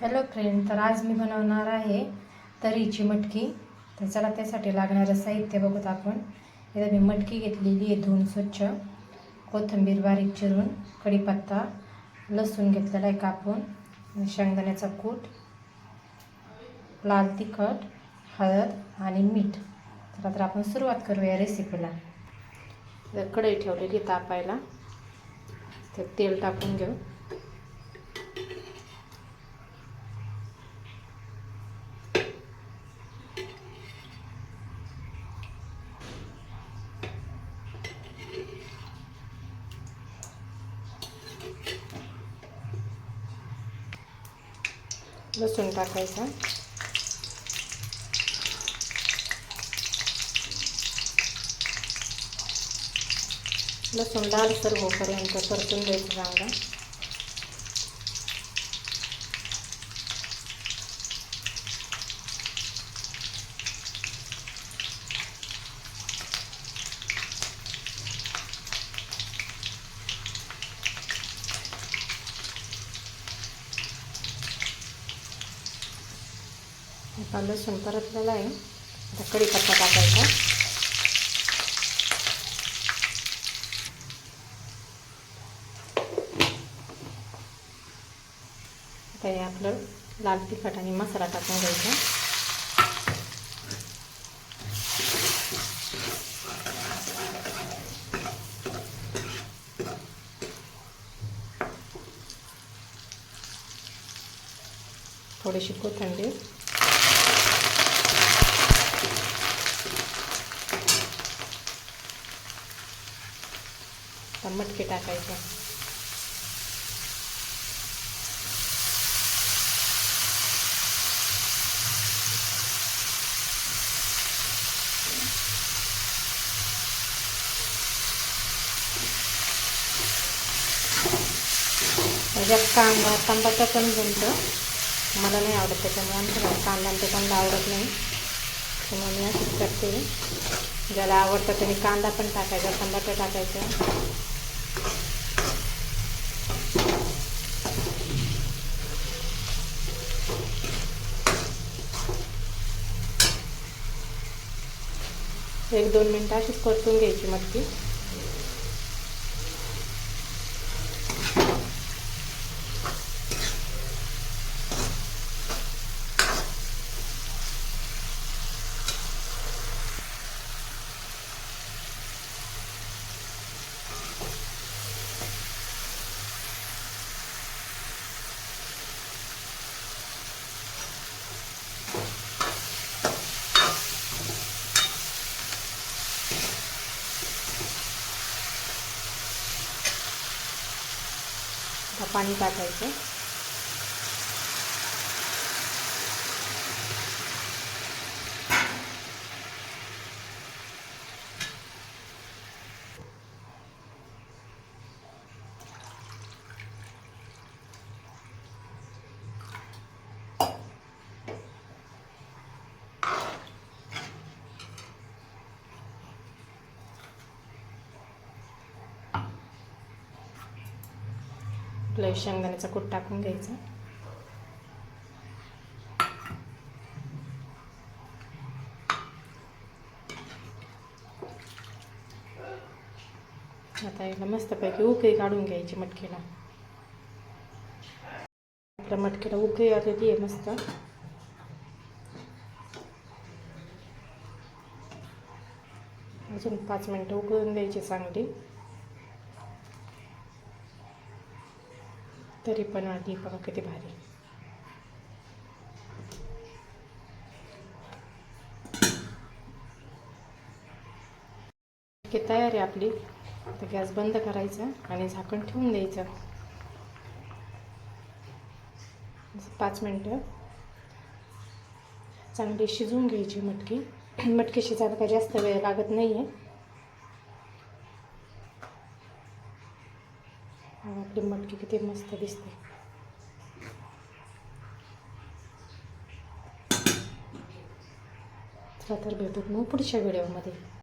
Hello friend तर आज मी बनवणार आहे तरीची मटकी. तर चला त्यासाठी लागणारं साहित्य बघूत आपण. इथं मी मटकी घेतलेली आहे धुवून स्वच्छ. कोथिंबीर बारीक चिरून कढीपत्ता लसूण घेतलेला आहे कापून शेंगदाण्याचा कूट लाल तिखट हळद आणि मीठ. तर आता आपण सुरुवात करूया या रेसिपीला. तर कढई ठेवलेली तापायला. तर तेल टाकून घेऊ. लसूण टाकायचा. लसूण लालसर होईपर्यंत परतून द्यायचं चांगला आता लसूण परतलेला आहे. आता कढीपत्ता टाकायचा. आता हे आपलं लाल तिखट आणि मसाला टाकून घ्यायचा. थोडीशी कोथिंबीर. आता मटके टाकायचं. म्हणजे कांदा टमाटा पण जमतं मला नाही आवडत त्याच्यामुळे आमच्या घरात कांदा आणि ते पण आवडत नाही. त्यामुळे मी असंच करते. ज्याला आवडतं त्याने कांदा पण टाकायचा टमाटर टाकायचं. एक दोन मिनटं अशीच परतून घ्यायची मटकी. आता पाणी टाकायचं आपलं शेंगदाण्याचा कूट टाकून घ्यायचा. आता याला मस्तपैकी उकळी काढून घ्यायची मटकीला. आपल्या मटकीला उकळी आलेली आहे मस्त. अजून पाच मिनटं उकळून द्यायची चांगली. तरी पण आधी बघा किती भारी. की तयार आहे आपली. तर गॅस बंद करायचा आणि झाकण ठेवून द्यायचं. पाच मिनटं. चांगली शिजवून घ्यायची मटकी. मटकी शिजायला काही जास्त वेळ लागत नाही आहे आपली मटकी किती मस्त दिसते. चला तर भेटू मग पुढच्या व्हिडिओमध्ये